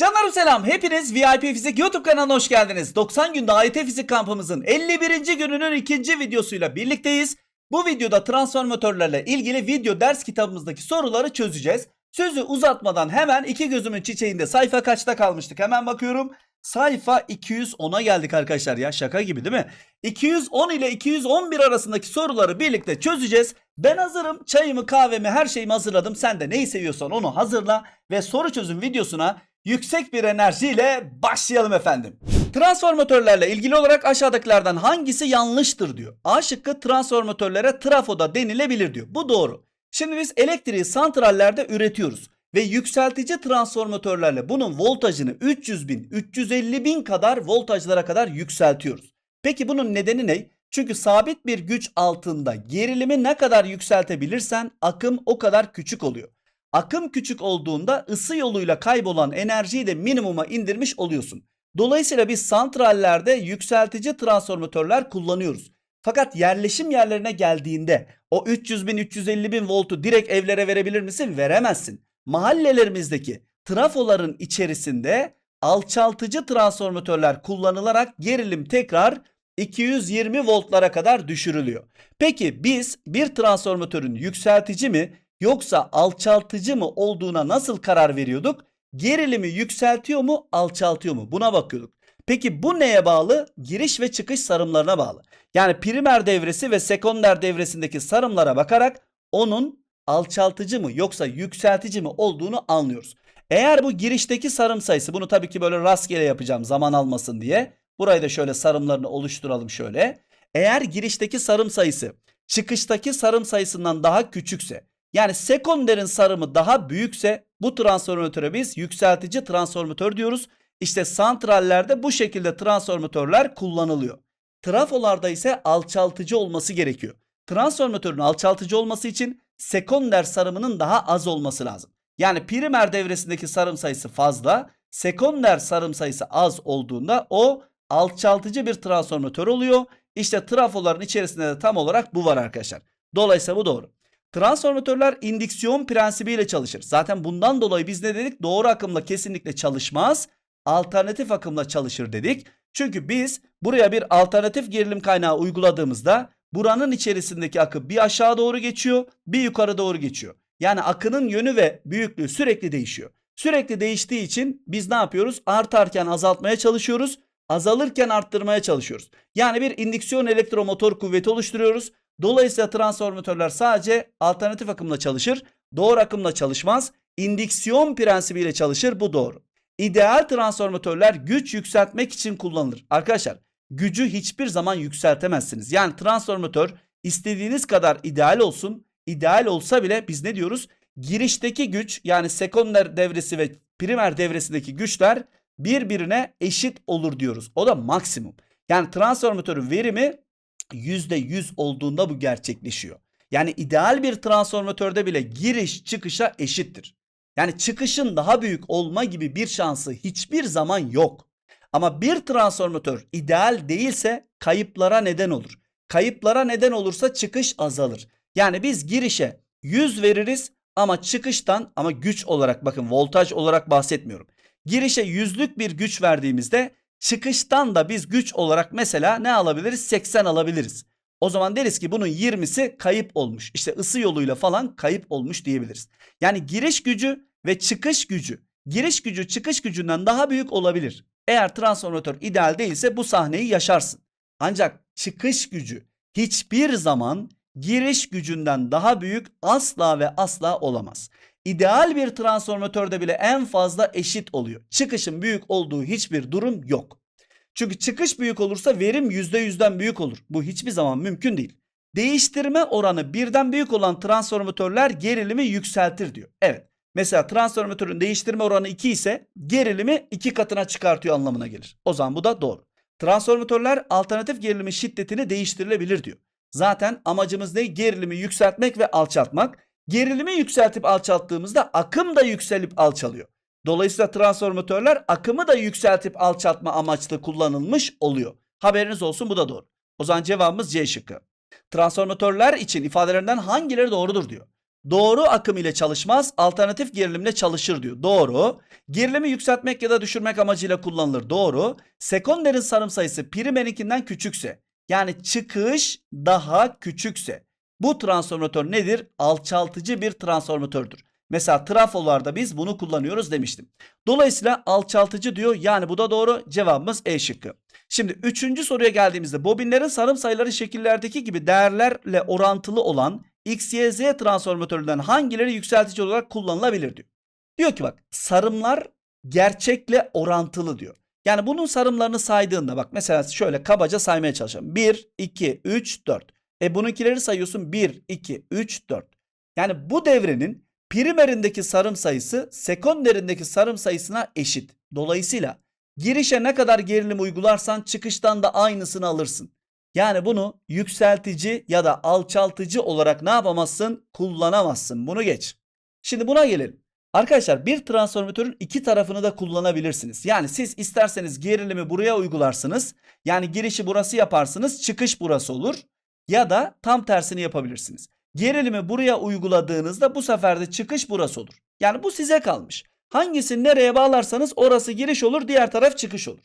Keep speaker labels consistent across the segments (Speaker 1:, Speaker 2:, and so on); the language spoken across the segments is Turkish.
Speaker 1: Canlarım selam. Hepiniz VIP Fizik YouTube kanalına hoş geldiniz. 90 günde AYT Fizik kampımızın 51. gününün ikinci videosuyla birlikteyiz. Bu videoda transformatörlerle ilgili video ders kitabımızdaki soruları çözeceğiz. Sözü uzatmadan hemen iki gözümün çiçeğinde sayfa kaçta kalmıştık hemen bakıyorum. Sayfa 210'a geldik arkadaşlar ya şaka gibi değil mi? 210 ile 211 arasındaki soruları birlikte çözeceğiz. Ben hazırım çayımı kahvemi her şeyimi hazırladım. Sen de neyi seviyorsan onu hazırla ve soru çözüm videosuna yüksek bir enerjiyle başlayalım efendim. Transformatörlerle ilgili olarak aşağıdakilerden hangisi yanlıştır diyor. A şıkkı transformatörlere trafoda denilebilir diyor. Bu doğru. Şimdi biz elektriği santrallerde üretiyoruz ve yükseltici transformatörlerle bunun voltajını 300 bin, 350 bin kadar voltajlara kadar yükseltiyoruz. Peki bunun nedeni ne? Çünkü sabit bir güç altında gerilimi ne kadar yükseltebilirsen akım o kadar küçük oluyor. Akım küçük olduğunda ısı yoluyla kaybolan enerjiyi de minimuma indirmiş oluyorsun. Dolayısıyla biz santrallerde yükseltici transformatörler kullanıyoruz. Fakat yerleşim yerlerine geldiğinde o 300 bin 350 bin voltu direkt evlere verebilir misin? Veremezsin. Mahallelerimizdeki trafoların içerisinde alçaltıcı transformatörler kullanılarak gerilim tekrar 220 voltlara kadar düşürülüyor. Peki biz bir transformatörün yükseltici mi yoksa alçaltıcı mı olduğuna nasıl karar veriyorduk? Gerilimi yükseltiyor mu, alçaltıyor mu? Buna bakıyorduk. Peki bu neye bağlı? Giriş ve çıkış sarımlarına bağlı. Yani primer devresi ve sekonder devresindeki sarımlara bakarak onun alçaltıcı mı yoksa yükseltici mi olduğunu anlıyoruz. Eğer bu girişteki sarım sayısı bunu tabii ki böyle rastgele yapacağım zaman almasın diye. Burayı da şöyle sarımlarını oluşturalım şöyle. Eğer girişteki sarım sayısı çıkıştaki sarım sayısından daha küçükse yani sekonderin sarımı daha büyükse bu transformatöre biz yükseltici transformatör diyoruz. İşte santrallerde bu şekilde transformatörler kullanılıyor. Trafolarda ise alçaltıcı olması gerekiyor. Transformatörün alçaltıcı olması için sekonder sarımının daha az olması lazım. Yani primer devresindeki sarım sayısı fazla, sekonder sarım sayısı az olduğunda o alçaltıcı bir transformatör oluyor. İşte trafoların içerisinde de tam olarak bu var arkadaşlar. Dolayısıyla bu doğru. Transformatörler indüksiyon prensibiyle çalışır. Zaten bundan dolayı biz ne dedik? Doğru akımla kesinlikle çalışmaz. Alternatif akımla çalışır dedik. Çünkü biz buraya bir alternatif gerilim kaynağı uyguladığımızda buranın içerisindeki akı bir aşağı doğru geçiyor, bir yukarı doğru geçiyor. Yani akının yönü ve büyüklüğü sürekli değişiyor. Sürekli değiştiği için biz ne yapıyoruz? Artarken azaltmaya çalışıyoruz, azalırken arttırmaya çalışıyoruz. Yani bir indüksiyon elektromotor kuvveti oluşturuyoruz. Dolayısıyla transformatörler sadece alternatif akımla çalışır. Doğru akımla çalışmaz. İndüksiyon prensibiyle çalışır. Bu doğru. İdeal transformatörler güç yükseltmek için kullanılır. Arkadaşlar gücü hiçbir zaman yükseltemezsiniz. Yani transformatör istediğiniz kadar ideal olsun. İdeal olsa bile biz ne diyoruz? Girişteki güç yani sekonder devresi ve primer devresindeki güçler birbirine eşit olur diyoruz. O da maksimum. Yani transformatörün verimi %100 olduğunda bu gerçekleşiyor. Yani ideal bir transformatörde bile giriş çıkışa eşittir. Yani çıkışın daha büyük olma gibi bir şansı hiçbir zaman yok. Ama bir transformatör ideal değilse kayıplara neden olur. Kayıplara neden olursa çıkış azalır. Yani biz girişe 100 veririz ama çıkıştan ama güç olarak bakın voltaj olarak bahsetmiyorum. Girişe yüzlük bir güç verdiğimizde çıkıştan da biz güç olarak mesela ne alabiliriz? 80 alabiliriz. O zaman deriz ki bunun 20'si kayıp olmuş. İşte ısı yoluyla falan kayıp olmuş diyebiliriz. Yani giriş gücü ve çıkış gücü giriş gücü çıkış gücünden daha büyük olabilir. Eğer transformatör ideal değilse bu sahneyi yaşarsın. Ancak çıkış gücü hiçbir zaman giriş gücünden daha büyük asla ve asla olamaz. İdeal bir transformatörde bile en fazla eşit oluyor. Çıkışın büyük olduğu hiçbir durum yok. Çünkü çıkış büyük olursa verim %100'den büyük olur. Bu hiçbir zaman mümkün değil. Değiştirme oranı birden büyük olan transformatörler gerilimi yükseltir diyor. Evet. Mesela transformatörün değiştirme oranı 2 ise gerilimi 2 katına çıkartıyor anlamına gelir. O zaman bu da doğru. Transformatörler alternatif gerilimin şiddetini değiştirilebilir diyor. Zaten amacımız ne? Gerilimi yükseltmek ve alçaltmak. Gerilimi yükseltip alçalttığımızda akım da yükselip alçalıyor. Dolayısıyla transformatörler akımı da yükseltip alçaltma amaçlı kullanılmış oluyor. Haberiniz olsun bu da doğru. O zaman cevabımız C şıkkı. Transformatörler için ifadelerinden hangileri doğrudur diyor. Doğru akım ile çalışmaz, alternatif gerilimle çalışır diyor. Doğru. Gerilimi yükseltmek ya da düşürmek amacıyla kullanılır. Doğru. Sekonderin sarım sayısı primerinkinden küçükse, yani çıkış daha küçükse, bu transformatör nedir? Alçaltıcı bir transformatördür. Mesela trafolarda biz bunu kullanıyoruz demiştim. Dolayısıyla alçaltıcı diyor. Yani bu da doğru. Cevabımız E şıkkı. Şimdi üçüncü soruya geldiğimizde bobinlerin sarım sayıları şekillerdeki gibi değerlerle orantılı olan X, Y, Z transformatöründen hangileri yükseltici olarak kullanılabilir diyor. Diyor ki bak sarımlar gerçekle orantılı diyor. Yani bunun sarımlarını saydığında bak mesela şöyle kabaca saymaya çalışalım. 1, 2, 3, 4. E bununkileri sayıyorsun 1, 2, 3, 4. Yani bu devrenin primerindeki sarım sayısı sekonderindeki sarım sayısına eşit. Dolayısıyla girişe ne kadar gerilim uygularsan çıkıştan da aynısını alırsın. Yani bunu yükseltici ya da alçaltıcı olarak ne yapamazsın? Kullanamazsın. Bunu geç. Şimdi buna gelelim. Arkadaşlar bir transformatörün iki tarafını da kullanabilirsiniz. Yani siz isterseniz gerilimi buraya uygularsınız. Yani girişi burası yaparsınız, çıkış burası olur. Ya da tam tersini yapabilirsiniz. Gerilimi buraya uyguladığınızda bu sefer de çıkış burası olur. Yani bu size kalmış. Hangisini nereye bağlarsanız orası giriş olur, diğer taraf çıkış olur.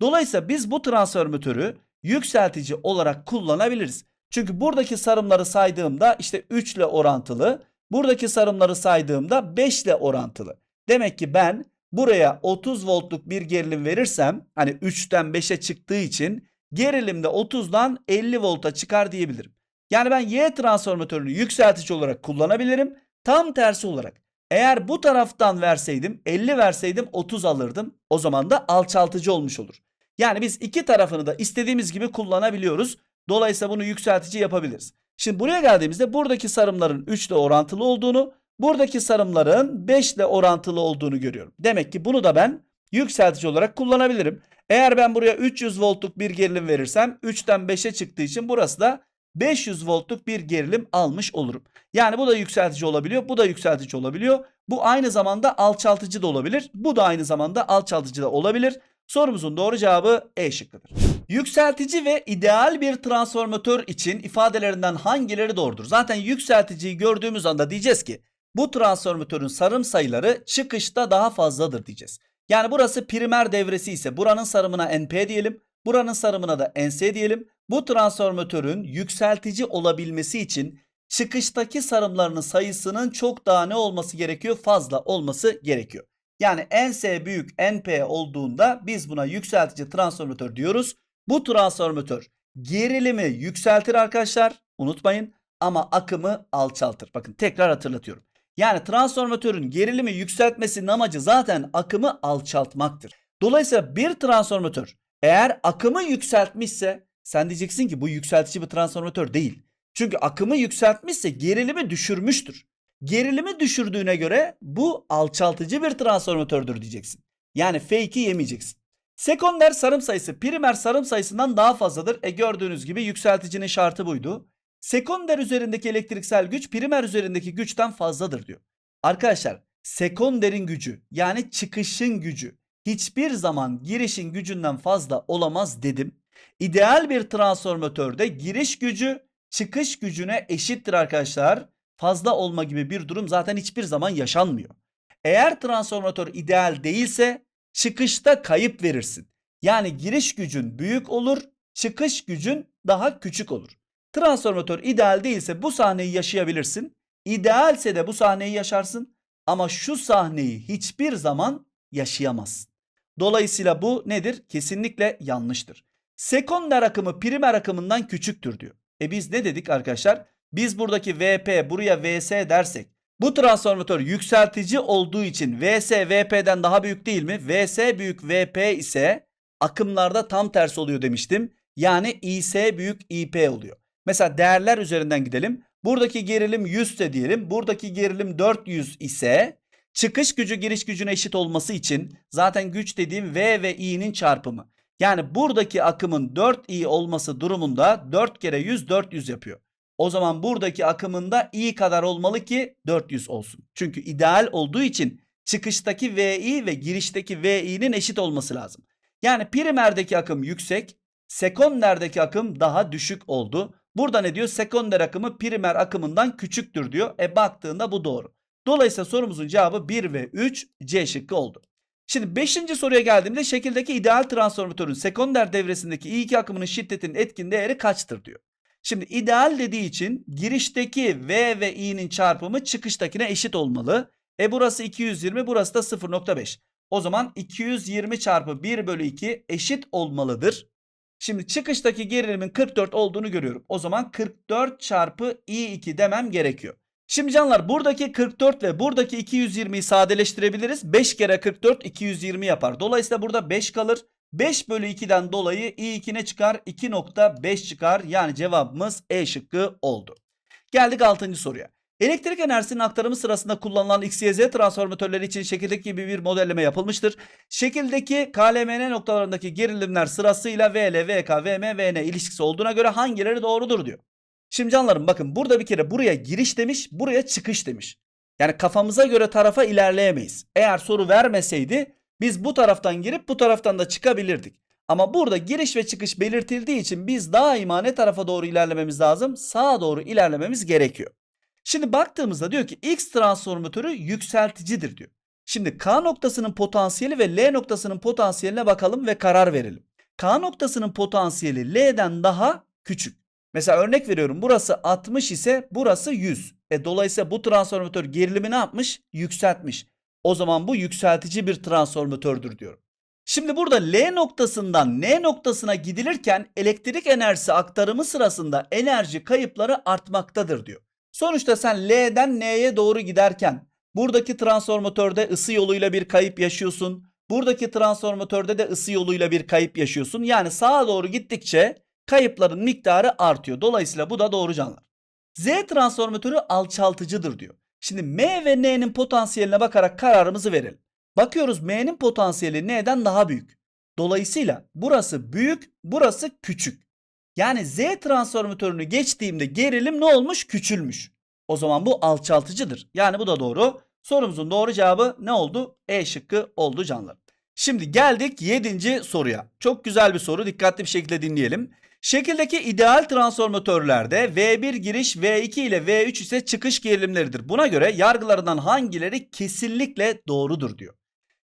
Speaker 1: Dolayısıyla biz bu transformatörü yükseltici olarak kullanabiliriz. Çünkü buradaki sarımları saydığımda işte 3 ile orantılı, buradaki sarımları saydığımda 5 ile orantılı. Demek ki ben buraya 30 voltluk bir gerilim verirsem hani 3'ten 5'e çıktığı için gerilimde 30'dan 50 volta çıkar diyebilirim. Yani ben Y transformatörünü yükseltici olarak kullanabilirim. Tam tersi olarak eğer bu taraftan verseydim 50 verseydim 30 alırdım. O zaman da alçaltıcı olmuş olur. Yani biz iki tarafını da istediğimiz gibi kullanabiliyoruz. Dolayısıyla bunu yükseltici yapabiliriz. Şimdi buraya geldiğimizde buradaki sarımların 3 ile orantılı olduğunu, buradaki sarımların 5 ile orantılı olduğunu görüyorum. Demek ki bunu da ben yükseltici olarak kullanabilirim. Eğer ben buraya 300 voltluk bir gerilim verirsem 3'ten 5'e çıktığı için burası da 500 voltluk bir gerilim almış olurum. Yani bu da yükseltici olabiliyor, bu da yükseltici olabiliyor. Bu aynı zamanda alçaltıcı da olabilir. Bu da aynı zamanda alçaltıcı da olabilir. Sorumuzun doğru cevabı E şıkkıdır. Yükseltici ve ideal bir transformatör için ifadelerinden hangileri doğrudur? Zaten yükselticiyi gördüğümüz anda diyeceğiz ki bu transformatörün sarım sayıları çıkışta daha fazladır diyeceğiz. Yani burası primer devresi ise buranın sarımına NP diyelim. Buranın sarımına da NS diyelim. Bu transformatörün yükseltici olabilmesi için çıkıştaki sarımlarının sayısının çok daha ne olması gerekiyor? Fazla olması gerekiyor. Yani NS büyük NP olduğunda biz buna yükseltici transformatör diyoruz. Bu transformatör gerilimi yükseltir arkadaşlar. Unutmayın ama akımı alçaltır. Bakın tekrar hatırlatıyorum. Yani transformatörün gerilimi yükseltmesinin amacı zaten akımı alçaltmaktır. Dolayısıyla bir transformatör eğer akımı yükseltmişse sen diyeceksin ki bu yükseltici bir transformatör değil. Çünkü akımı yükseltmişse gerilimi düşürmüştür. Gerilimi düşürdüğüne göre bu alçaltıcı bir transformatördür diyeceksin. Yani fake'i yemeyeceksin. Sekonder sarım sayısı primer sarım sayısından daha fazladır. E gördüğünüz gibi yükselticinin şartı buydu. Sekonder üzerindeki elektriksel güç primer üzerindeki güçten fazladır diyor. Arkadaşlar sekonderin gücü yani çıkışın gücü hiçbir zaman girişin gücünden fazla olamaz dedim. İdeal bir transformatörde giriş gücü çıkış gücüne eşittir arkadaşlar. Fazla olma gibi bir durum zaten hiçbir zaman yaşanmıyor. Eğer transformatör ideal değilse çıkışta kayıp verirsin. Yani giriş gücün büyük olur, çıkış gücün daha küçük olur. Transformatör ideal değilse bu sahneyi yaşayabilirsin. İdealse de bu sahneyi yaşarsın ama şu sahneyi hiçbir zaman yaşayamazsın. Dolayısıyla bu nedir? Kesinlikle yanlıştır. Sekonder akımı primer akımından küçüktür diyor. E biz ne dedik arkadaşlar? Biz buradaki VP buraya VS dersek bu transformatör yükseltici olduğu için VS VP'den daha büyük değil mi? VS büyük VP ise akımlarda tam tersi oluyor demiştim. Yani IS büyük IP oluyor. Mesela değerler üzerinden gidelim. Buradaki gerilim 100 ise diyelim. Buradaki gerilim 400 ise çıkış gücü giriş gücüne eşit olması için zaten güç dediğim V ve I'nin çarpımı. Yani buradaki akımın 4i olması durumunda 4 kere 100 400 yapıyor. O zaman buradaki akımında i kadar olmalı ki 400 olsun. Çünkü ideal olduğu için çıkıştaki vi ve girişteki vi'nin eşit olması lazım. Yani primerdeki akım yüksek, sekonderdeki akım daha düşük oldu. Burada ne diyor? Sekonder akımı primer akımından küçüktür diyor. E baktığında bu doğru. Dolayısıyla sorumuzun cevabı 1 ve 3 C şıkkı oldu. Şimdi 5. soruya geldiğimde şekildeki ideal transformatörün sekonder devresindeki I2 akımının şiddetinin etkin değeri kaçtır diyor. Şimdi ideal dediği için girişteki V ve I'nin çarpımı çıkıştakine eşit olmalı. E burası 220 burası da 0.5. O zaman 220 çarpı 1 bölü 2 eşit olmalıdır. Şimdi çıkıştaki gerilimin 44 olduğunu görüyorum. O zaman 44 çarpı I2 demem gerekiyor. Şimdi canlar buradaki 44 ve buradaki 220'yi sadeleştirebiliriz. 5 kere 44 220 yapar. Dolayısıyla burada 5 kalır. 5 bölü 2'den dolayı i2 ne çıkar? 2.5 çıkar. Yani cevabımız E şıkkı oldu. Geldik 6. soruya. Elektrik enerjisinin aktarımı sırasında kullanılan XYZ transformatörleri için şekildeki gibi bir modelleme yapılmıştır. Şekildeki KLMN noktalarındaki gerilimler sırasıyla VL, VK, VM, VN ilişkisi olduğuna göre hangileri doğrudur diyor. Şimdi canlarım bakın burada bir kere buraya giriş demiş, buraya çıkış demiş. Yani kafamıza göre tarafa ilerleyemeyiz. Eğer soru vermeseydi biz bu taraftan girip bu taraftan da çıkabilirdik. Ama burada giriş ve çıkış belirtildiği için biz daima ne tarafa doğru ilerlememiz lazım? Sağa doğru ilerlememiz gerekiyor. Şimdi baktığımızda diyor ki X transformatörü yükselticidir diyor. Şimdi K noktasının potansiyeli ve L noktasının potansiyeline bakalım ve karar verelim. K noktasının potansiyeli L'den daha küçük. Mesela örnek veriyorum burası 60 ise burası 100. E dolayısıyla bu transformatör gerilimi ne yapmış? Yükseltmiş. O zaman bu yükseltici bir transformatördür diyorum. Şimdi burada L noktasından N noktasına gidilirken elektrik enerjisi aktarımı sırasında enerji kayıpları artmaktadır diyor. Sonuçta sen L'den N'ye doğru giderken buradaki transformatörde ısı yoluyla bir kayıp yaşıyorsun. Buradaki transformatörde de ısı yoluyla bir kayıp yaşıyorsun. Yani sağa doğru gittikçe kayıpların miktarı artıyor. Dolayısıyla bu da doğru canlar. Z transformatörü alçaltıcıdır diyor. Şimdi M ve N'nin potansiyeline bakarak kararımızı verelim. Bakıyoruz M'nin potansiyeli N'den daha büyük. Dolayısıyla burası büyük, burası küçük. Yani Z transformatörünü geçtiğimde gerilim ne olmuş? Küçülmüş. O zaman bu alçaltıcıdır. Yani bu da doğru. Sorumuzun doğru cevabı ne oldu? E şıkkı oldu canlar. Şimdi geldik 7. soruya. Çok güzel bir soru. Dikkatli bir şekilde dinleyelim. Şekildeki ideal transformatörlerde V1 giriş V2 ile V3 ise çıkış gerilimleridir. Buna göre yargılarından hangileri kesinlikle doğrudur diyor.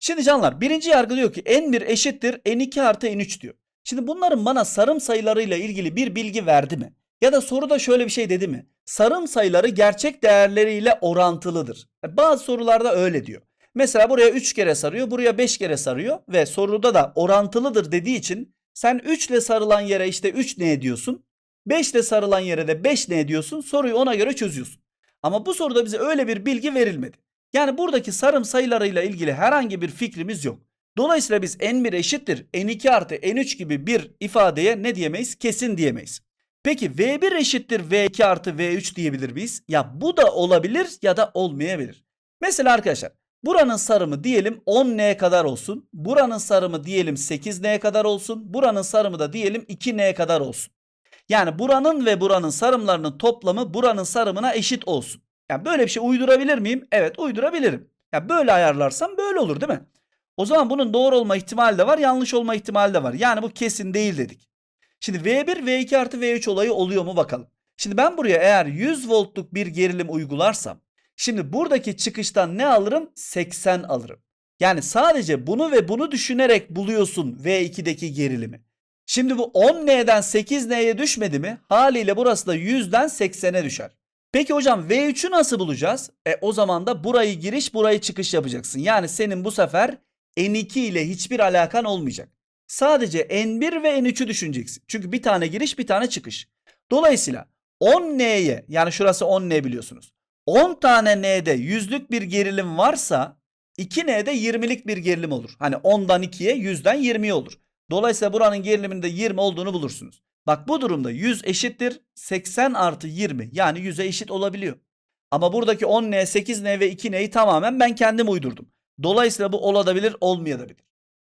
Speaker 1: Şimdi canlar birinci yargı diyor ki N1 eşittir N2 artı N3 diyor. Şimdi bunların bana sarım sayılarıyla ilgili bir bilgi verdi mi? Ya da soruda şöyle bir şey dedi mi? Sarım sayıları gerçek değerleriyle orantılıdır. E, Bazı sorularda öyle diyor. Mesela buraya 3 kere sarıyor, buraya 5 kere sarıyor ve soruda da orantılıdır dediği için sen 3 ile sarılan yere işte 3 ne ediyorsun? 5 ile sarılan yere de 5 ne ediyorsun? Soruyu ona göre çözüyorsun. Ama bu soruda bize öyle bir bilgi verilmedi. Yani buradaki sarım sayılarıyla ilgili herhangi bir fikrimiz yok. Dolayısıyla biz n1 eşittir n2 artı n3 gibi bir ifadeye ne diyemeyiz? Kesin diyemeyiz. Peki v1 eşittir v2 artı v3 diyebilir miyiz? Ya bu da olabilir ya da olmayabilir. Mesela arkadaşlar buranın sarımı diyelim 10n kadar olsun. Buranın sarımı diyelim 8n kadar olsun. Buranın sarımı da diyelim 2n kadar olsun. Yani buranın ve buranın sarımlarının toplamı buranın sarımına eşit olsun. Yani böyle bir şey uydurabilir miyim? Evet uydurabilirim. Ya böyle ayarlarsam böyle olur değil mi? O zaman bunun doğru olma ihtimali de var, yanlış olma ihtimali de var. Yani bu kesin değil dedik. Şimdi V1, V2 artı V3 olayı oluyor mu bakalım. Şimdi ben buraya eğer 100 voltluk bir gerilim uygularsam, şimdi buradaki çıkıştan ne alırım? 80 alırım. Yani sadece bunu ve bunu düşünerek buluyorsun V2'deki gerilimi. Şimdi bu 10N'den 8N'ye düşmedi mi? Haliyle burası da 100'den 80'e düşer. Peki hocam V3'ü nasıl bulacağız? E o zaman da burayı giriş burayı çıkış yapacaksın. Yani senin bu sefer N2 ile hiçbir alakan olmayacak. Sadece N1 ve N3'ü düşüneceksin. Çünkü bir tane giriş bir tane çıkış. Dolayısıyla 10N'ye yani şurası 10N biliyorsunuz. 10 tane N'de yüzlük bir gerilim varsa 2N'de 20'lik bir gerilim olur. Hani 10'dan 2'ye 100'den 20'ye olur. Dolayısıyla buranın geriliminin de 20 olduğunu bulursunuz. Bak bu durumda 100 eşittir 80 artı 20 yani 100'e eşit olabiliyor. Ama buradaki 10N, 8N ve 2N'yi tamamen ben kendim uydurdum. Dolayısıyla bu olabilir olmayabilir.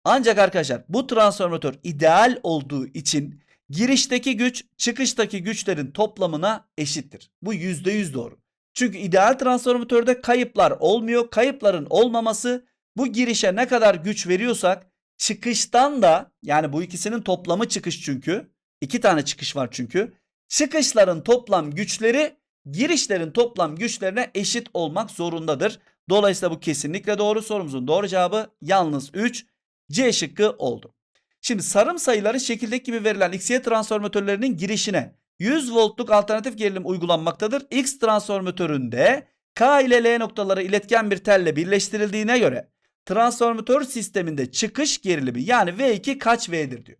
Speaker 1: Ancak arkadaşlar bu transformatör ideal olduğu için girişteki güç çıkıştaki güçlerin toplamına eşittir. Bu %100 doğru. Çünkü ideal transformatörde kayıplar olmuyor. Kayıpların olmaması bu girişe ne kadar güç veriyorsak çıkıştan da yani bu ikisinin toplamı çıkış çünkü. iki tane çıkış var çünkü. çıkışların toplam güçleri girişlerin toplam güçlerine eşit olmak zorundadır. Dolayısıyla bu kesinlikle doğru. Sorumuzun doğru cevabı yalnız 3 C şıkkı oldu. Şimdi sarım sayıları şekildeki gibi verilen XY transformatörlerinin girişine 100 voltluk alternatif gerilim uygulanmaktadır. X transformatöründe K ile L noktaları iletken bir telle birleştirildiğine göre transformatör sisteminde çıkış gerilimi yani V2 kaç V'dir diyor.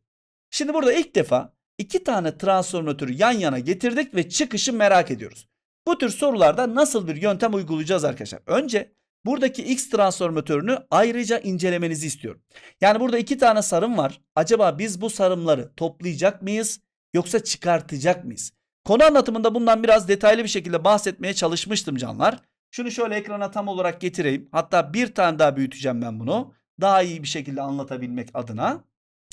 Speaker 1: Şimdi burada ilk defa iki tane transformatörü yan yana getirdik ve çıkışı merak ediyoruz. Bu tür sorularda nasıl bir yöntem uygulayacağız arkadaşlar? Önce buradaki X transformatörünü ayrıca incelemenizi istiyorum. Yani burada iki tane sarım var. Acaba biz bu sarımları toplayacak mıyız yoksa çıkartacak mıyız? Konu anlatımında bundan biraz detaylı bir şekilde bahsetmeye çalışmıştım canlar. Şunu şöyle ekrana tam olarak getireyim. Hatta bir tane daha büyüteceğim ben bunu. Daha iyi bir şekilde anlatabilmek adına.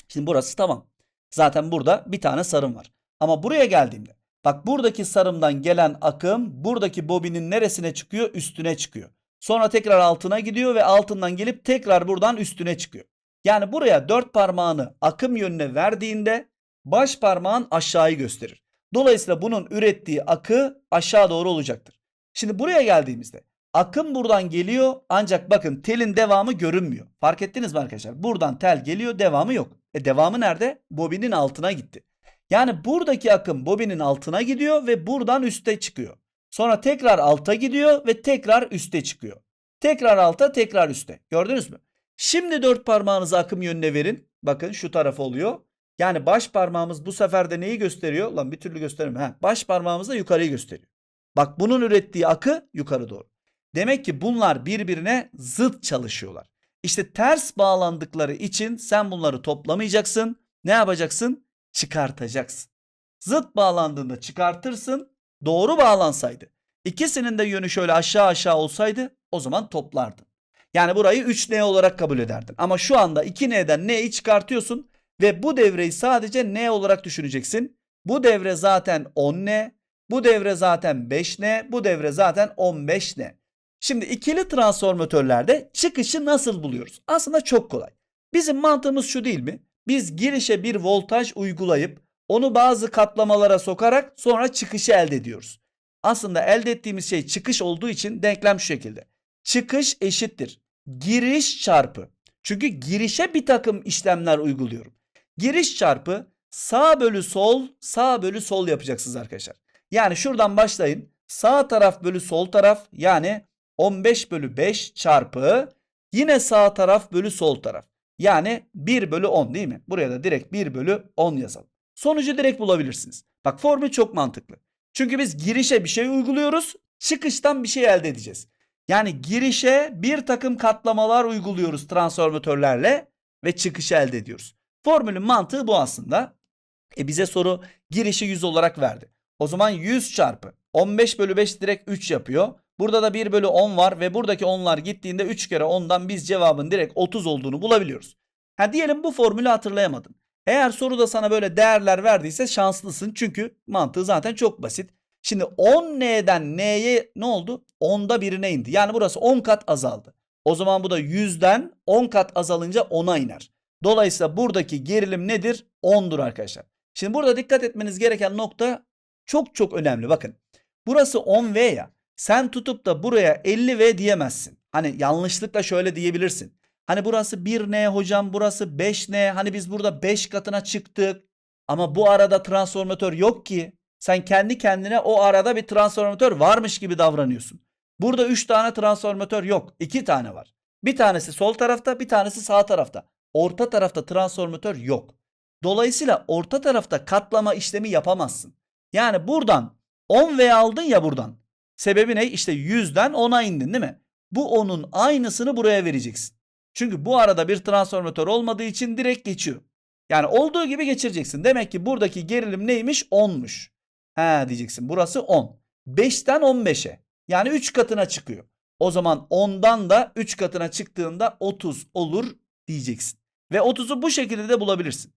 Speaker 1: Şimdi burası tamam. Zaten burada bir tane sarım var. Ama buraya geldiğimde bak buradaki sarımdan gelen akım buradaki bobinin neresine çıkıyor? Üstüne çıkıyor. Sonra tekrar altına gidiyor ve altından gelip tekrar buradan üstüne çıkıyor. Yani buraya dört parmağını akım yönüne verdiğinde baş parmağın aşağıyı gösterir. Dolayısıyla bunun ürettiği akı aşağı doğru olacaktır. Şimdi buraya geldiğimizde akım buradan geliyor ancak bakın telin devamı görünmüyor. Fark ettiniz mi arkadaşlar? Buradan tel geliyor devamı yok. E devamı nerede? Bobinin altına gitti. Yani buradaki akım bobinin altına gidiyor ve buradan üste çıkıyor. Sonra tekrar alta gidiyor ve tekrar üste çıkıyor. Tekrar alta tekrar üste. Gördünüz mü? Şimdi dört parmağınızı akım yönüne verin. Bakın şu taraf oluyor. Yani baş parmağımız bu sefer de neyi gösteriyor? Lan bir türlü göstermiyor. Ha, baş parmağımız da yukarıyı gösteriyor. Bak bunun ürettiği akı yukarı doğru. Demek ki bunlar birbirine zıt çalışıyorlar. İşte ters bağlandıkları için sen bunları toplamayacaksın. Ne yapacaksın? Çıkartacaksın. Zıt bağlandığında çıkartırsın. Doğru bağlansaydı. İkisinin de yönü şöyle aşağı aşağı olsaydı o zaman toplardın. Yani burayı 3N olarak kabul ederdin. Ama şu anda 2N'den N'yi çıkartıyorsun ve bu devreyi sadece N olarak düşüneceksin. Bu devre zaten 10N, bu devre zaten 5N, bu devre zaten 15N. Şimdi ikili transformatörlerde çıkışı nasıl buluyoruz? Aslında çok kolay. Bizim mantığımız şu değil mi? Biz girişe bir voltaj uygulayıp onu bazı katlamalara sokarak sonra çıkışı elde ediyoruz. Aslında elde ettiğimiz şey çıkış olduğu için denklem şu şekilde. Çıkış eşittir. Giriş çarpı. Çünkü girişe bir takım işlemler uyguluyorum. Giriş çarpı sağ bölü sol, sağ bölü sol yapacaksınız arkadaşlar. Yani şuradan başlayın. Sağ taraf bölü sol taraf yani 15 bölü 5 çarpı yine sağ taraf bölü sol taraf. Yani 1 bölü 10 değil mi? Buraya da direkt 1 bölü 10 yazalım. Sonucu direkt bulabilirsiniz. Bak formül çok mantıklı. Çünkü biz girişe bir şey uyguluyoruz. Çıkıştan bir şey elde edeceğiz. Yani girişe bir takım katlamalar uyguluyoruz transformatörlerle ve çıkışı elde ediyoruz. Formülün mantığı bu aslında. E bize soru girişi 100 olarak verdi. O zaman 100 çarpı 15 bölü 5 direkt 3 yapıyor. Burada da 1 bölü 10 var ve buradaki 10'lar gittiğinde 3 kere 10'dan biz cevabın direkt 30 olduğunu bulabiliyoruz. Ha diyelim bu formülü hatırlayamadın. Eğer soruda sana böyle değerler verdiyse şanslısın çünkü mantığı zaten çok basit. Şimdi 10n'den n'ye ne oldu? 10'da birine indi. Yani burası 10 kat azaldı. O zaman bu da 100'den 10 kat azalınca 10'a iner. Dolayısıyla buradaki gerilim nedir? 10'dur arkadaşlar. Şimdi burada dikkat etmeniz gereken nokta çok çok önemli. Bakın burası 10V ya. Sen tutup da buraya 50V diyemezsin. Hani yanlışlıkla şöyle diyebilirsin. Hani burası 1N hocam burası 5N. Hani biz burada 5 katına çıktık. Ama bu arada transformatör yok ki. Sen kendi kendine o arada bir transformatör varmış gibi davranıyorsun. Burada 3 tane transformatör yok. 2 tane var. Bir tanesi sol tarafta bir tanesi sağ tarafta. Orta tarafta transformatör yok. Dolayısıyla orta tarafta katlama işlemi yapamazsın. Yani buradan 10V aldın ya buradan. Sebebi ne? İşte 100'den 10'a indin değil mi? Bu 10'un aynısını buraya vereceksin. Çünkü bu arada bir transformatör olmadığı için direkt geçiyor. Yani olduğu gibi geçireceksin. Demek ki buradaki gerilim neymiş? 10'muş. He diyeceksin. Burası 10. 5'ten 15'e. Yani 3 katına çıkıyor. O zaman 10'dan da 3 katına çıktığında 30 olur diyeceksin. Ve 30'u bu şekilde de bulabilirsin.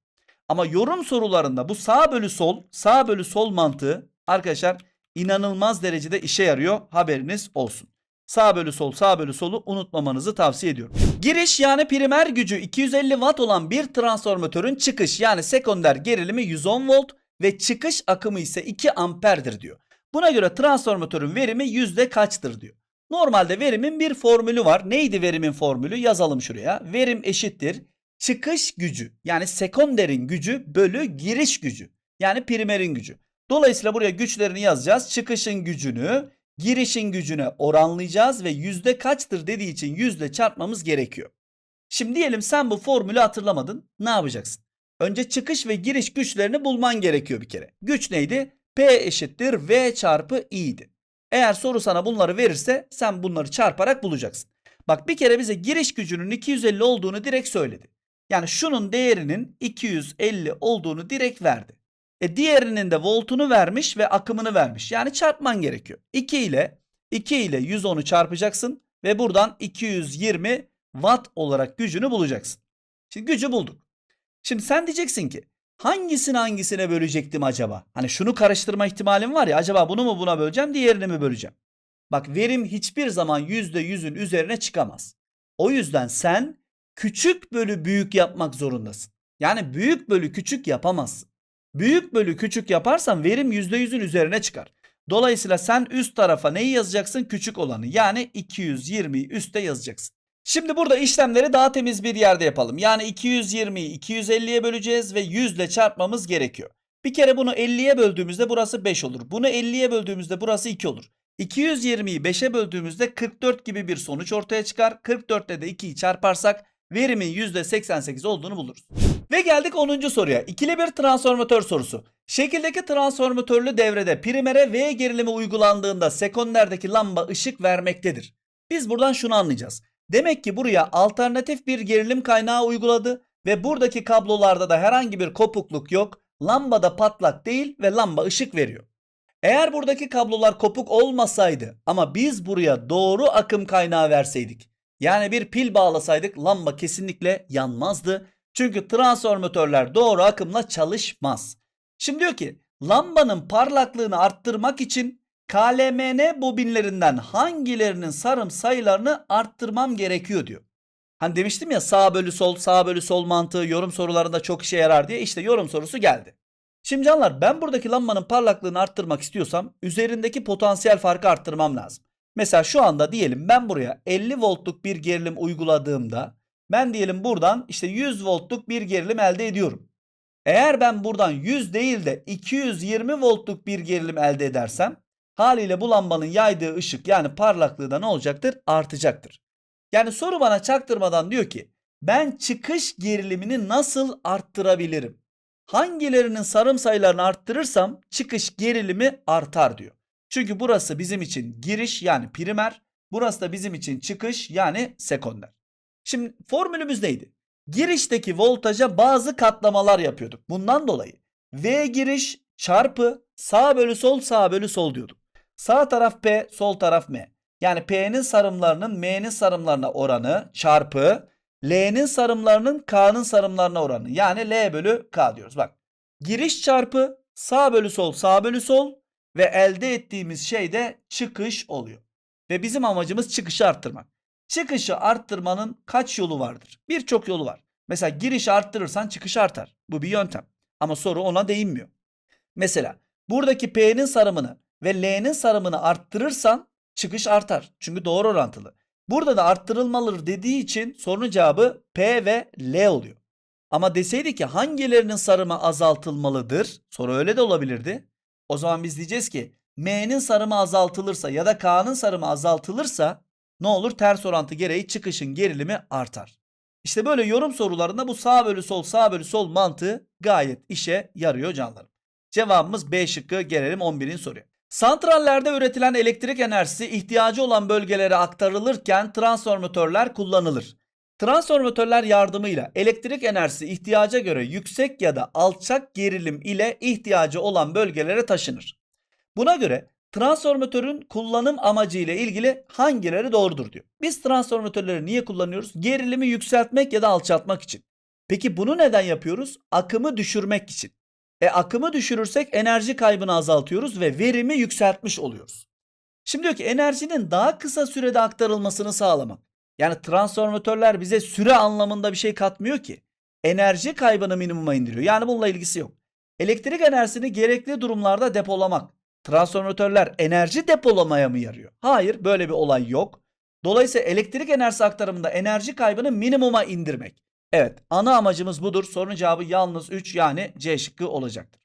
Speaker 1: Ama yorum sorularında bu sağ bölü sol, sağ bölü sol mantığı arkadaşlar inanılmaz derecede işe yarıyor. Haberiniz olsun. Sağ bölü sol, sağ bölü solu unutmamanızı tavsiye ediyorum. Giriş yani primer gücü 250 watt olan bir transformatörün çıkış yani sekonder gerilimi 110 volt, ve çıkış akımı ise 2 amperdir diyor. Buna göre transformatörün verimi yüzde kaçtır diyor. Normalde verimin bir formülü var. Neydi verimin formülü? Yazalım şuraya. Verim eşittir. Çıkış gücü yani sekonderin gücü bölü giriş gücü. Yani primerin gücü. Dolayısıyla buraya güçlerini yazacağız. Çıkışın gücünü girişin gücüne oranlayacağız ve yüzde kaçtır dediği için yüzde çarpmamız gerekiyor. Şimdi diyelim sen bu formülü hatırlamadın. Ne yapacaksın? Önce çıkış ve giriş güçlerini bulman gerekiyor bir kere. Güç neydi? P eşittir V çarpı i'di. Eğer soru sana bunları verirse sen bunları çarparak bulacaksın. Bak bir kere bize giriş gücünün 250 olduğunu direkt söyledi. Yani şunun değerinin 250 olduğunu direkt verdi. E diğerinin de voltunu vermiş ve akımını vermiş. Yani çarpman gerekiyor. 2 ile 2 ile 110'u çarpacaksın ve buradan 220 watt olarak gücünü bulacaksın. Şimdi gücü bulduk. Şimdi sen diyeceksin ki hangisini hangisine bölecektim acaba? Hani şunu karıştırma ihtimalim var ya acaba bunu mu buna böleceğim diğerini mi böleceğim? Bak verim hiçbir zaman %100'ün üzerine çıkamaz. O yüzden sen küçük bölü büyük yapmak zorundasın. Yani büyük bölü küçük yapamazsın. Büyük bölü küçük yaparsan verim %100'ün üzerine çıkar. Dolayısıyla sen üst tarafa neyi yazacaksın? Küçük olanı. Yani 220'yi üste yazacaksın. Şimdi burada işlemleri daha temiz bir yerde yapalım. Yani 220'yi 250'ye böleceğiz ve 100 ile çarpmamız gerekiyor. Bir kere bunu 50'ye böldüğümüzde burası 5 olur. Bunu 50'ye böldüğümüzde burası 2 olur. 220'yi 5'e böldüğümüzde 44 gibi bir sonuç ortaya çıkar. 44 ile de 2'yi çarparsak verimin %88 olduğunu buluruz. Ve geldik 10. soruya. İkili bir transformatör sorusu. Şekildeki transformatörlü devrede primere V gerilimi uygulandığında sekonderdeki lamba ışık vermektedir. Biz buradan şunu anlayacağız. Demek ki buraya alternatif bir gerilim kaynağı uyguladı ve buradaki kablolarda da herhangi bir kopukluk yok. Lambada patlak değil ve lamba ışık veriyor. Eğer buradaki kablolar kopuk olmasaydı ama biz buraya doğru akım kaynağı verseydik yani bir pil bağlasaydık lamba kesinlikle yanmazdı. Çünkü transformatörler doğru akımla çalışmaz. Şimdi diyor ki lambanın parlaklığını arttırmak için KLMN bobinlerinden hangilerinin sarım sayılarını arttırmam gerekiyor diyor. Hani demiştim ya sağ bölü sol sağ bölü sol mantığı yorum sorularında çok işe yarar diye işte yorum sorusu geldi. Şimdi canlar ben buradaki lambanın parlaklığını arttırmak istiyorsam üzerindeki potansiyel farkı arttırmam lazım. Mesela şu anda diyelim ben buraya 50 voltluk bir gerilim uyguladığımda ben diyelim buradan işte 100 voltluk bir gerilim elde ediyorum. Eğer ben buradan 100 değil de 220 voltluk bir gerilim elde edersem haliyle bu lambanın yaydığı ışık yani parlaklığı da ne olacaktır? Artacaktır. Yani soru bana çaktırmadan diyor ki ben çıkış gerilimini nasıl arttırabilirim? Hangilerinin sarım sayılarını arttırırsam çıkış gerilimi artar diyor. Çünkü burası bizim için giriş yani primer, burası da bizim için çıkış yani sekonder. Şimdi formülümüz neydi? Girişteki voltaja bazı katlamalar yapıyorduk. Bundan dolayı V giriş çarpı sağ bölü sol sağ bölü sol diyorduk. Sağ taraf P, sol taraf M. Yani P'nin sarımlarının M'nin sarımlarına oranı çarpı L'nin sarımlarının K'nın sarımlarına oranı. Yani L bölü K diyoruz. Bak giriş çarpı sağ bölü sol sağ bölü sol ve elde ettiğimiz şey de çıkış oluyor. Ve bizim amacımız çıkışı arttırmak. Çıkışı arttırmanın kaç yolu vardır? Birçok yolu var. Mesela girişi arttırırsan çıkış artar. Bu bir yöntem. Ama soru ona değinmiyor. Mesela buradaki P'nin sarımını ve L'nin sarımını arttırırsan çıkış artar. Çünkü doğru orantılı. Burada da arttırılmalıdır dediği için sorunun cevabı P ve L oluyor. Ama deseydi ki hangilerinin sarımı azaltılmalıdır? Soru öyle de olabilirdi. O zaman biz diyeceğiz ki M'nin sarımı azaltılırsa ya da K'nın sarımı azaltılırsa ne olur? Ters orantı gereği çıkışın gerilimi artar. İşte böyle yorum sorularında bu sağ bölü sol sağ bölü sol mantığı gayet işe yarıyor canlarım. Cevabımız B şıkkı gelelim 11'in soruya. Santrallerde üretilen elektrik enerjisi ihtiyacı olan bölgelere aktarılırken transformatörler kullanılır. Transformatörler yardımıyla elektrik enerjisi ihtiyaca göre yüksek ya da alçak gerilim ile ihtiyacı olan bölgelere taşınır. Buna göre transformatörün kullanım amacı ile ilgili hangileri doğrudur diyor. Biz transformatörleri niye kullanıyoruz? Gerilimi yükseltmek ya da alçaltmak için. Peki bunu neden yapıyoruz? Akımı düşürmek için. E akımı düşürürsek enerji kaybını azaltıyoruz ve verimi yükseltmiş oluyoruz. Şimdi diyor ki enerjinin daha kısa sürede aktarılmasını sağlamak. Yani transformatörler bize süre anlamında bir şey katmıyor ki. Enerji kaybını minimuma indiriyor. Yani bununla ilgisi yok. Elektrik enerjisini gerekli durumlarda depolamak. Transformatörler enerji depolamaya mı yarıyor? Hayır, böyle bir olay yok. Dolayısıyla elektrik enerjisi aktarımında enerji kaybını minimuma indirmek. Evet, ana amacımız budur. Sorunun cevabı yalnız 3 yani C şıkkı olacaktır.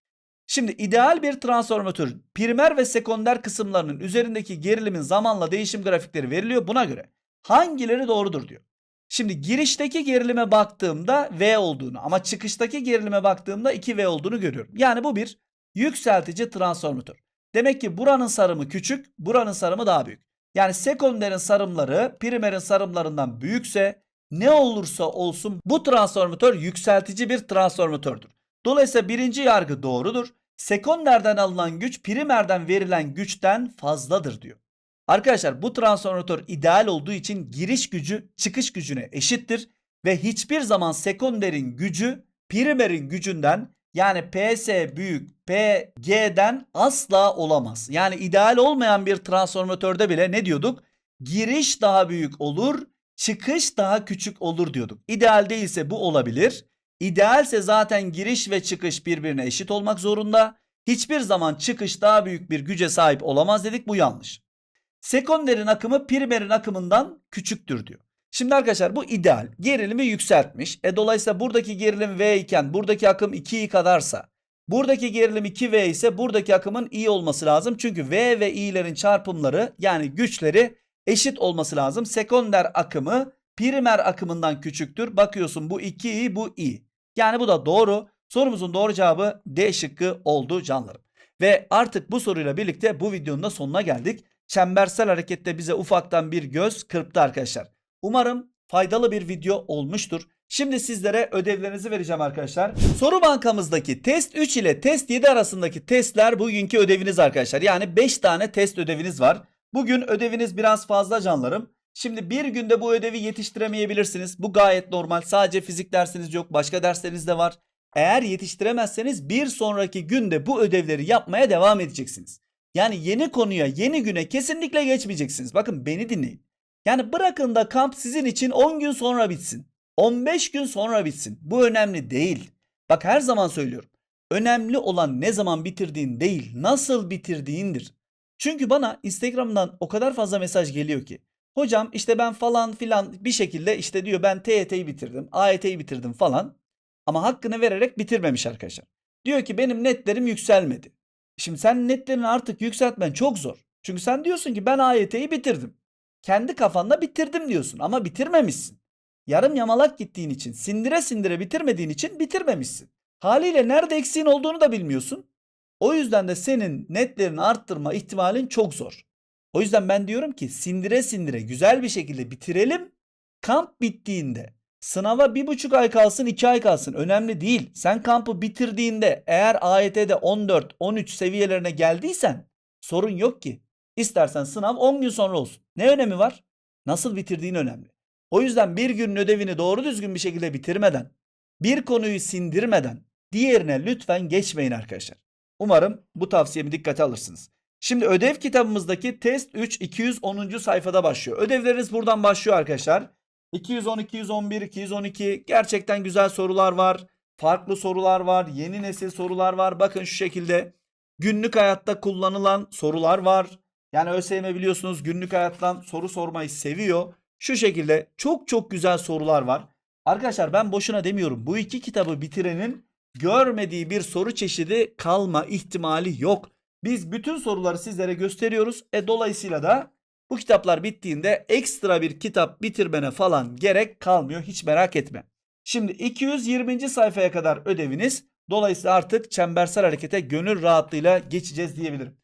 Speaker 1: Şimdi ideal bir transformatör primer ve sekonder kısımlarının üzerindeki gerilimin zamanla değişim grafikleri veriliyor. Buna göre hangileri doğrudur diyor. Şimdi girişteki gerilime baktığımda V olduğunu ama çıkıştaki gerilime baktığımda 2V olduğunu görüyorum. Yani bu bir yükseltici transformatör. Demek ki buranın sarımı küçük, buranın sarımı daha büyük. Yani sekonderin sarımları primerin sarımlarından büyükse ne olursa olsun bu transformatör yükseltici bir transformatördür. Dolayısıyla birinci yargı doğrudur. Sekonderden alınan güç primerden verilen güçten fazladır diyor. Arkadaşlar bu transformatör ideal olduğu için giriş gücü çıkış gücüne eşittir ve hiçbir zaman sekonderin gücü primerin gücünden yani PS büyük PG'den asla olamaz. Yani ideal olmayan bir transformatörde bile ne diyorduk? Giriş daha büyük olur, çıkış daha küçük olur diyorduk. İdeal değilse bu olabilir. İdealse zaten giriş ve çıkış birbirine eşit olmak zorunda. Hiçbir zaman çıkış daha büyük bir güce sahip olamaz dedik bu yanlış. Sekonderin akımı primerin akımından küçüktür diyor. Şimdi arkadaşlar bu ideal. Gerilimi yükseltmiş. E dolayısıyla buradaki gerilim V iken buradaki akım 2i kadarsa buradaki gerilim 2V ise buradaki akımın i olması lazım. Çünkü V ve i'lerin çarpımları yani güçleri eşit olması lazım. Sekonder akımı primer akımından küçüktür. Bakıyorsun bu 2i bu i. Yani bu da doğru. Sorumuzun doğru cevabı D şıkkı oldu canlarım. Ve artık bu soruyla birlikte bu videonun da sonuna geldik. Çembersel harekette bize ufaktan bir göz kırptı arkadaşlar. Umarım faydalı bir video olmuştur. Şimdi sizlere ödevlerinizi vereceğim arkadaşlar. Soru bankamızdaki test 3 ile test 7 arasındaki testler bugünkü ödeviniz arkadaşlar. Yani 5 tane test ödeviniz var. Bugün ödeviniz biraz fazla canlarım. Şimdi bir günde bu ödevi yetiştiremeyebilirsiniz. Bu gayet normal. Sadece fizik dersiniz yok. Başka dersleriniz de var. Eğer yetiştiremezseniz bir sonraki günde bu ödevleri yapmaya devam edeceksiniz. Yani yeni konuya, yeni güne kesinlikle geçmeyeceksiniz. Bakın beni dinleyin. Yani bırakın da kamp sizin için 10 gün sonra bitsin. 15 gün sonra bitsin. Bu önemli değil. Bak her zaman söylüyorum. Önemli olan ne zaman bitirdiğin değil, nasıl bitirdiğindir. Çünkü bana Instagram'dan o kadar fazla mesaj geliyor ki. Hocam işte ben falan filan bir şekilde işte diyor ben TYT'yi bitirdim, AYT'yi bitirdim falan. Ama hakkını vererek bitirmemiş arkadaşlar. Diyor ki benim netlerim yükselmedi. Şimdi sen netlerini artık yükseltmen çok zor. Çünkü sen diyorsun ki ben AYT'yi bitirdim. Kendi kafanda bitirdim diyorsun ama bitirmemişsin. Yarım yamalak gittiğin için, sindire sindire bitirmediğin için bitirmemişsin. Haliyle nerede eksiğin olduğunu da bilmiyorsun. O yüzden de senin netlerini arttırma ihtimalin çok zor. O yüzden ben diyorum ki sindire sindire güzel bir şekilde bitirelim. Kamp bittiğinde sınava bir buçuk ay kalsın iki ay kalsın önemli değil. Sen kampı bitirdiğinde eğer AYT'de 14-13 seviyelerine geldiysen sorun yok ki. İstersen sınav 10 gün sonra olsun. Ne önemi var? Nasıl bitirdiğin önemli. O yüzden bir günün ödevini doğru düzgün bir şekilde bitirmeden, bir konuyu sindirmeden diğerine lütfen geçmeyin arkadaşlar. Umarım bu tavsiyemi dikkate alırsınız. Şimdi ödev kitabımızdaki test 3 210. sayfada başlıyor. Ödevleriniz buradan başlıyor arkadaşlar. 210, 211, 212 gerçekten güzel sorular var. Farklı sorular var. Yeni nesil sorular var. Bakın şu şekilde günlük hayatta kullanılan sorular var. Yani ÖSYM biliyorsunuz günlük hayattan soru sormayı seviyor. Şu şekilde çok çok güzel sorular var. Arkadaşlar ben boşuna demiyorum. Bu iki kitabı bitirenin görmediği bir soru çeşidi kalma ihtimali yok. Biz bütün soruları sizlere gösteriyoruz. E dolayısıyla da bu kitaplar bittiğinde ekstra bir kitap bitirmene falan gerek kalmıyor. Hiç merak etme. Şimdi 220. sayfaya kadar ödeviniz. Dolayısıyla artık çembersel harekete gönül rahatlığıyla geçeceğiz diyebilirim.